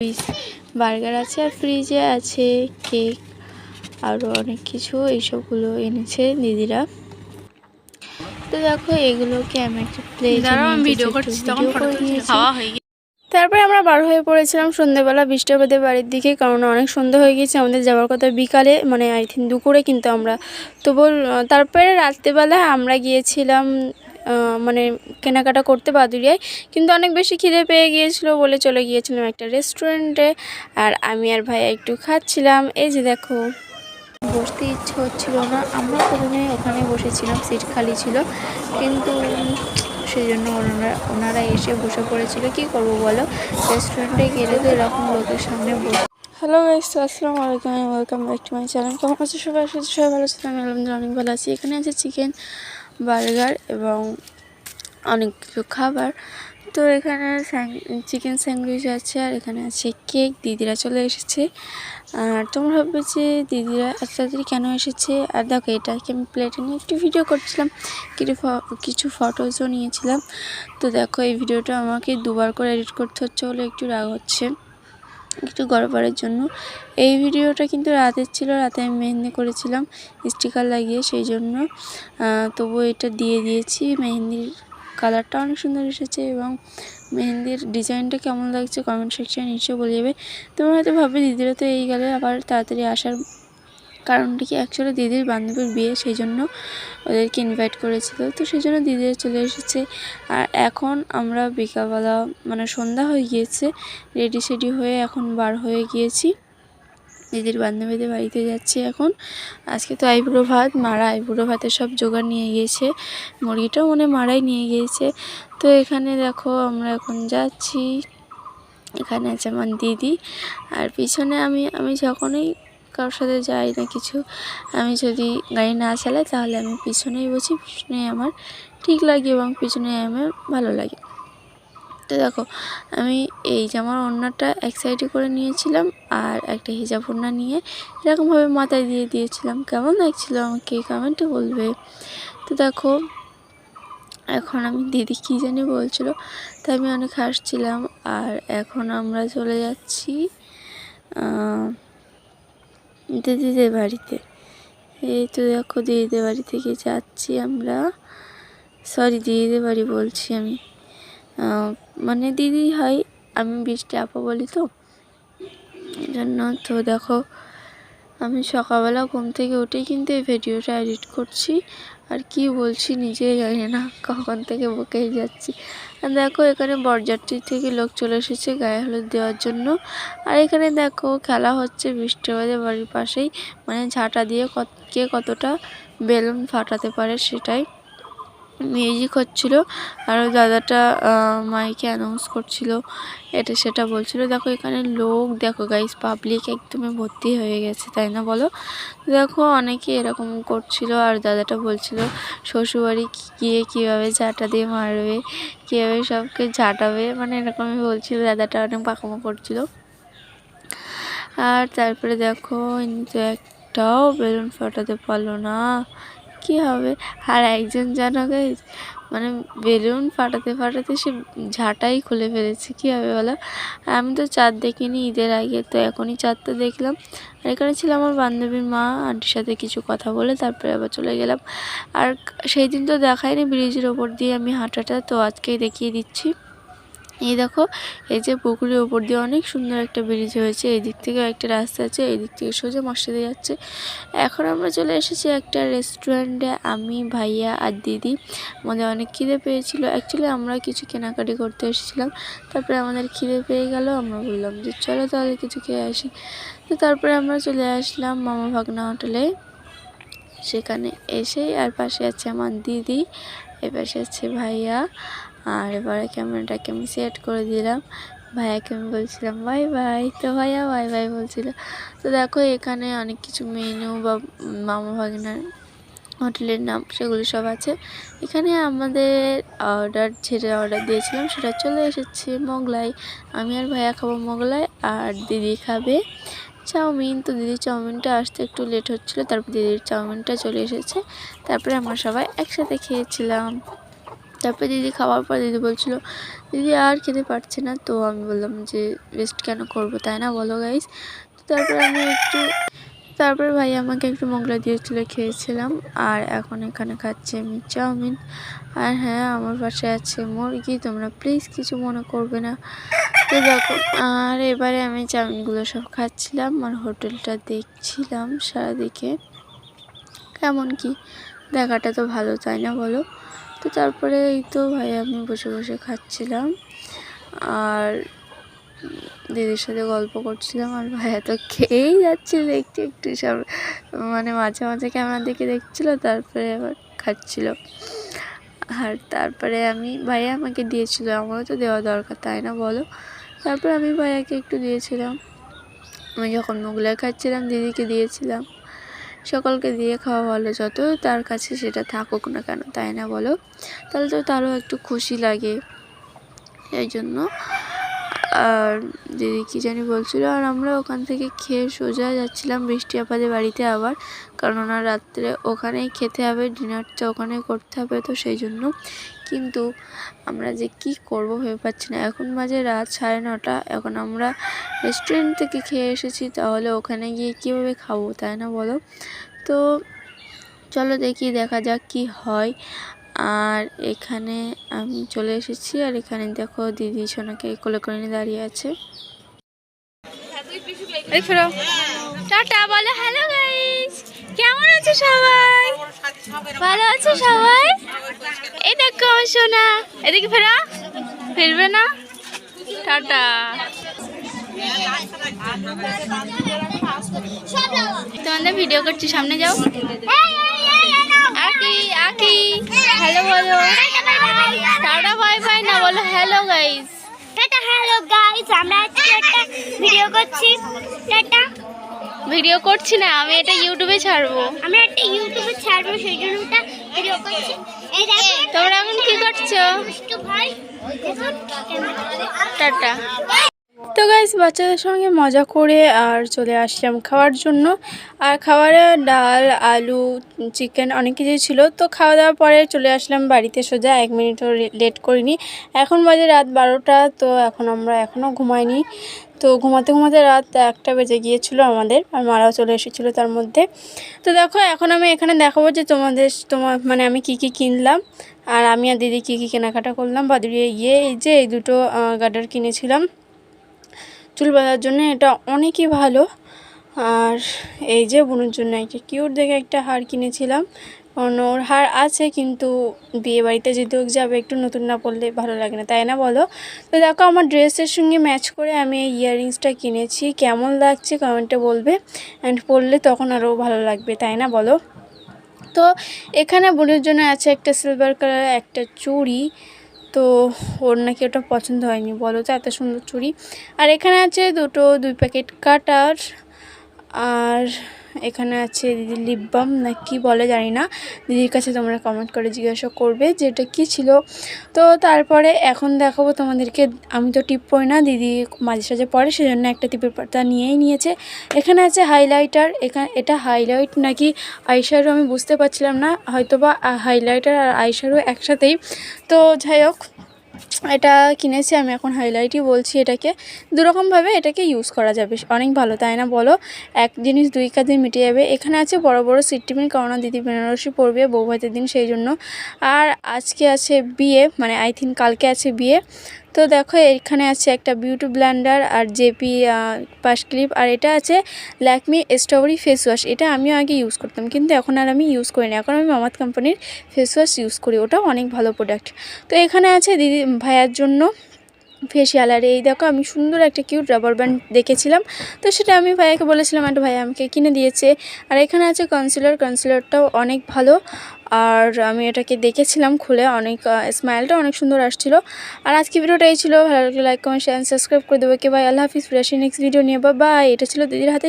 Piece burger আছে আর ফ্রিজে আছে কেক আরও অনেক কিছু। এইসবগুলো এনেছে দিদিরা। তো দেখো এগুলোকে আমি একটা প্লেট ভিডিও করছি তখন ফটো খাওয়া হয়ে গেছে তারপরে আমরা বার হয়ে পড়েছিলাম সন্ধ্যেবেলা বৃষ্টিবাদের বাড়ির দিকে কারণ অনেক সন্ধ্যা হয়ে গেছে আমাদের যাওয়ার কথা বিকালে মানে আই থিঙ্ক দুপুরে কিন্তু আমরা। তো বল তারপরে রাত্রেবেলা আমরা গিয়েছিলাম মানে কেনাকাটা করতে বাদুরিয়ায় কিন্তু অনেক বেশি খিদে পেয়ে গিয়েছিল বলে চলে গিয়েছিলাম একটা রেস্টুরেন্টে আর আমি আর ভাইয়া একটু খাচ্ছিলাম। এই যে দেখো। বসতে ইচ্ছে হচ্ছিল না। আমরা প্রথমে ওখানে বসেছিলাম সিট খালি ছিল। কিন্তু সেই জন্য ওনারা ওনারা এসে বসে পড়েছিল। কি করব বলো? রেস্টুরেন্টে গেলে তো এরকম লোকের সামনে বসে হ্যালো গাইস আসসালামু আলাইকুম। Welcome back to my channel কেমন আছে সবাই? সবাই ভালো আছে আমি আলহামদুলিল্লাহ অনেক ভালো আছি। এখানে আছে চিকেন বার্গার এবং অনেক কিছু খাবার। তো এখানে চিকেন স্যান্ডউইচ আছে আর এখানে আছে কেক। দিদিরা চলে এসেছে। আর তোমরা ভাববে যে দিদিরা এত তাড়াতাড়ি কেন এসেছে? আর দেখো এটাকে আমি প্লেটে নিয়ে একটু ভিডিও করছিলাম। কিছু কিছু ফটোজও নিয়েছিলাম। তো দেখো এই ভিডিওটা আমাকে দুবার করে এডিট করতে হচ্ছে বলে একটু রাগ হচ্ছে। একটু গড়বড়ের জন্য। এই ভিডিওটা কিন্তু রাতের ছিল, রাতে আমি মেহেন্দি করেছিলাম স্টিকার লাগিয়ে সেই জন্য। তবু এটা দিয়ে দিয়েছি। মেহেন্দির কালারটা অনেক সুন্দর এসেছে এবং মেহেন্দির ডিজাইনটা কেমন লাগছে কমেন্ট সেকশানে নিশ্চয়ই বলে যাবে। তোমরা হয়তো ভাববে, দিদিরা তো এই গেলে আবার তাড়াতাড়ি আসার কারণটা কি অ্যাকচুয়ালি দিদির বান্ধবীর বিয়ে সেই জন্য ওদেরকে ইনভাইট করেছিল। তো সেই জন্য দিদিরা চলে এসেছে। আর এখন আমরা বিকালবেলা মানে সন্ধ্যা হয়ে গিয়েছে রেডি সেডি হয়ে এখন বার হয়ে গিয়েছি। দিদির বান্ধবীদের বাড়িতে যাচ্ছি এখন। আজকে তো আইবুড়ো ভাত, মারা আইবুড়ো ভাতের সব জোগাড় নিয়ে গিয়েছে। মুরগিটাও মনে মারাই নিয়ে গিয়েছে। তো এখানে দেখো আমরা এখন যাচ্ছি। এখানে আছে আমার দিদি। আর পিছনে আমি আমি যখনই কারোর সাথে যাই না কিছু, আমি যদি গাড়ি না চালাই তাহলে আমি পিছনেই বসি পিছনে আমার ঠিক লাগে এবং পিছনে আমার ভালো লাগে। তো দেখো, আমি এই জামার ওড়নাটা এক সাইডে করে নিয়েছিলাম আর একটা হিজাব ওড়না নিয়ে এরকমভাবে মাথায় দিয়ে দিয়েছিলাম। কেমন লাগছিল আমাকে কমেন্টে বলবে? তো দেখো, এখন আমি দিদি কী জানি বলছিল, তাই আমি অনেক হাসছিলাম। আর এখন আমরা চলে যাচ্ছি দিদিদের বাড়িতে। এই তো দেখো দিদিদের বাড়ি থেকে যাচ্ছি আমরা। সরি দিদিদের বাড়ি বলছি আমি। মানে দিদি হয়, আমি বৃষ্টি আপা বলি তো। জন্য তো দেখো, আমি সকালবেলা ঘুম থেকে উঠেই কিন্তু এই ভিডিওটা এডিট করছি। আর কি বলছি, নিজেই জানি না কখন থেকে বকেই যাচ্ছি। আর দেখো, এখানে বরযাত্রী থেকে লোক চলে এসেছে গায়ে হলুদ দেওয়ার জন্য। আর এখানে দেখো, খেলা হচ্ছে বৃষ্টি বাদে বাড়ির পাশেই। মানে ঝাঁটা দিয়ে কে কতটা বেলুন ফাটাতে পারে সেটাই। মিউজিক হচ্ছিল আর দাদাটা মাইকে অ্যানাউন্স করছিল, এটা সেটা বলছিল। দেখো এখানে লোক, দেখো গাইস পাবলিক একদমই ভর্তি হয়ে গেছে, তাই না বলো? দেখো অনেকে এরকম করছিল আর দাদাটা বলছিল, শ্বশুরবাড়ি গিয়ে কীভাবে ঝাঁটা দিয়ে মারবে, কীভাবে সবকে ঝাঁটাবে? মানে এরকমই বলছিল, দাদাটা অনেক পাকামো করছিল। আর তারপরে দেখো একটাও বেলুন ফাটাতে পারল না। কি হবে? আর একজন জানো গাইজ মানে বেলুন ফাটাতে ফাটাতে সে ঝাঁটাই খুলে ফেলেছে, কী হবে বলো? আমি তো চাঁদ দেখিনি, ঈদের আগে তো এখনই চাঁদটা দেখলাম। আর এখানে ছিল আমার বান্ধবীর মা, আন্টির সাথে কিছু কথা বলে তারপরে আবার চলে গেলাম। আর সেই দিন তো দেখায়নি ব্রিজের ওপর দিয়ে আমি হাঁটাটা, তো আজকেই দেখিয়ে দিচ্ছি। এই দেখো, এই যে পুকুরের ওপর দিয়ে অনেক সুন্দর একটা ব্রিজ হয়েছে। এই দিক থেকে একটা রাস্তা আছে, এই দিক থেকে সোজা মসজিদে যাচ্ছে। এখন আমরা চলে এসেছি একটা রেস্টুরেন্টে আমি, ভাইয়া আর দিদি আমাদের অনেক খিদে পেয়েছিল। অ্যাকচুয়ালি আমরা কিছু কেনাকাটি করতে এসেছিলাম। তারপরে আমাদের খিদে পেয়ে গেল, আমরা বললাম যে চলো তাহলে কিছু খেয়ে আসি। তো তারপরে আমরা চলে আসলাম মামা ভাগনা হোটেলে সেখানে এসেই আর পাশে আছে আমার দিদি, এ পাশে আছে ভাইয়া। আর এবারে ক্যামেরাটাকে আমি সেট করে দিলাম। ভাইয়াকে আমি বলছিলাম বাই বাই তো ভাইয়া বাই বাই বলছিল, তো দেখো এখানে অনেক কিছু মেনু বা মামা ভাগনার হোটেলের নাম, সেগুলো সব আছে। এখানে আমাদের অর্ডার যেটা অর্ডার দিয়েছিলাম, সেটা চলে এসেছে মোগলাই। আমি আর ভাইয়া খাব মোগলাই, আর দিদি খাবে চাউমিন। তো দিদির চাউমিনটা আসতে একটু লেট হচ্ছিল, তারপর দিদির চাউমিনটা চলে এসেছে। তারপরে আমরা সবাই একসাথে খেয়েছিলাম। তারপরে দিদি খাওয়ার পর দিদি বলছিল, দিদি আর খেতে পারছে না। তো আমি বললাম যে, রেস্ট কেন করব, তাই না বলো গাইস তো তারপরে আমি একটু, তারপরে ভাই আমাকে একটু মোগলা দিয়েছিল খেয়েছিলাম। আর এখন এখানে খাচ্ছি আমি চাউমিন। আর হ্যাঁ আমার পাশে আছে মুরগি, তোমরা প্লিজ কিছু মনে করবে না। তো দেখো, আর এবারে আমি চাউমিনগুলো সব খাচ্ছিলাম আর হোটেলটা দেখছিলাম সারাদিকে। কেমন কি? দেখাটা তো ভালো, তাই না বলো? তো তারপরে এই তো ভাই আমি বসে বসে খাচ্ছিলাম। আর দিদির সাথে গল্প করছিলাম আর ভাইয়া তো খেয়েই যাচ্ছিল, একটু একটু সব মানে মাঝে মাঝে ক্যামেরার দিকে দেখছিল, তারপরে আবার খাচ্ছিল। আর তারপরে আমি, ভাইয়া আমাকে দিয়েছিল, আমারও তো দেওয়া দরকার, তাই না বলো? তারপরে আমি ভাইয়াকে একটু দিয়েছিলাম। আমি যখন মোগলাই খাচ্ছিলাম, দিদিকে দিয়েছিলাম। সকলকে দিয়ে খাওয়া ভালো, যত তার কাছে সেটা থাকুক না কেন, তাই না বলো? তাহলে তো তারও একটু খুশি লাগে। এই জন্য আর দিদি কী জানি বলছিল, আর আমরা ওখান থেকে খেয়ে সোজা যাচ্ছিলাম বৃষ্টি আপাদের বাড়িতে আবার, কারণ ওনার রাত্রে ওখানেই খেতে হবে, ডিনারটা ওখানে করতে হবে তো সেই জন্য। কিন্তু আমরা যে কি করব ভেবে পাচ্ছি না। এখন বাজে রাত সাড়ে নটা, এখন আমরা রেস্টুরেন্ট থেকে খেয়ে এসেছি, তাহলে ওখানে গিয়ে কীভাবে খাব তাই না বলো? তো চলো দেখি, দেখা যাক কি হয়। আর এখানে আমি চলে এসেছি আর এখানে দেখো দিদি সোনাকে কোলে করে নিয়ে দাঁড়িয়ে আছে। টাটা হ্যালো কেমন সবাই? ভালো সবাই? ফিরবে না? টাটা। তোমাদের ভিডিও করছি, সামনে যাও। বলো টাটা বাই বাই না বলো hello guys tata hello guys আমরা আজকে একটা ভিডিও করছি। টাটা। ভিডিও করছি না আমি এটা ইউটিউবে ছাড়বো। আমরা একটা ইউটিউবে ছাড়বো সেই জন্য ওটা ভিডিও করছি। এই দেখো তোমরা এখন কি করছ? ভাই টাটা। তো গাইস বাচ্চাদের সঙ্গে মজা করে আর চলে আসলাম খাওয়ার জন্য। আর খাবারে ডাল, আলু চিকেন অনেক কিছুই ছিল। তো খাওয়া দাওয়ার পরে চলে আসলাম বাড়িতে সোজা, এক মিনিটও লেট করিনি। এখন বাজে রাত বারোটা, তো এখন আমরা এখনও ঘুমাইনি। তো ঘুমাতে ঘুমাতে রাত একটা বেজে গিয়েছিল আমাদের, আর মারাও চলে এসেছিল তার মধ্যে। তো দেখো, এখন আমি এখানে দেখাবো যে তোমাদের তোমার মানে আমি কি কি কিনলাম। আর আমি আর দিদি কী কী কেনাকাটা করলাম। বাদুড়িয়ে গিয়ে এই যে এই দুটো গার্ডার কিনেছিলাম। চুল বাঁধার জন্য এটা অনেকই ভালো। আর এই যে বোনের জন্য একটা কিউট দেখে একটা হার কিনেছিলাম। কারণ ওর হার আছে কিন্তু বিয়ে বাড়িতে হোক যাবে, একটু নতুন না পরলে ভালো লাগে না, তাই না বলো? তো দেখো আমার ড্রেসের সঙ্গে ম্যাচ করে আমি এই ইয়াররিংসটা কিনেছি। কেমন লাগছে কমেন্টে বলবে। অ্যান্ড পরলে তখন আরও ভালো লাগবে, তাই না বলো? তো এখানে বোনের জন্য আছে একটা সিলভার কালার একটা চুড়ি। তো ওর নাকি ওটা পছন্দ হয়নি, বলো তো, এত সুন্দর চুড়ি। আর এখানে আছে দুটো দুই প্যাকেট কাটার, আর এখানে আছে দিদির লিপ বাম না কি বলে জানি না। দিদির কাছে তোমরা কমেন্ট করে জিজ্ঞাসা করবে যে এটা কী ছিল। তো তারপরে এখন দেখাবো তোমাদেরকে। আমি তো টিপ পড়ি না, দিদি মাঝে সাঝে পড়ে সেজন্য একটা টিপের পাতা নিয়েই নিয়েছে। এখানে আছে হাইলাইটার এখানে এটা হাইলাইট নাকি আইশ্যাডো আমি বুঝতে পারছিলাম না হয়তো বা হাইলাইটার আর আইশ্যাডো একসাথেই। তো যাই হোক এটা কিনেছি, আমি এখন হাইলাইটই বলছি এটাকে। দুরকমভাবে এটাকে ইউজ করা যাবে, অনেক ভালো, তাই না বলো? এক জিনিস দুই কাজে মিটে যাবে। এখানে আছে বড় বড় সিট টিফিন কারণ দিদি বেনারসি পড়বে বৌভাতের দিন, সেই জন্য। আর আজকে আছে বিয়ে মানে আই থিঙ্ক কালকে আছে বিয়ে। তো দেখো, এখানে আছে একটা বিউটি ব্লেন্ডার আর জেপি পাশ ক্লিপ আর এটা আছে ল্যাকমি স্ট্রবেরি ফেস ওয়াশ এটা আমিও আগে ইউজ করতাম, কিন্তু এখন আর আমি ইউজ করি না। এখন আমি মামাত কোম্পানির ফেস ওয়াশ ইউজ করি ওটা অনেক ভালো প্রোডাক্ট তো এখানে আছে দিদি, ভাইয়ার জন্য ফেসিয়াল আর এই দেখো, আমি সুন্দর একটা কিউট রাবার ব্যান্ড দেখেছিলাম। তো সেটা আমি ভাইয়াকে বলেছিলাম একটা ভাইয়া আমাকে কিনে দিয়েছে। আর এখানে আছে কনসিলার কনসিলারটাও অনেক ভালো। আর আমি এটাকে দেখেছিলাম খুলে, অনেক স্মাইলটা অনেক সুন্দর আসছিল। আর আজকে ভিডিওটা এই ছিল। ভালো লাগলে লাইক কমেন্ট শেয়ার সাবস্ক্রাইব করে দেবো। কে ভাই আল্লাহ হাফিজ। ফিরে আসি নেক্সট ভিডিও নিয়ে। বা এটা ছিল দিদির হাতে।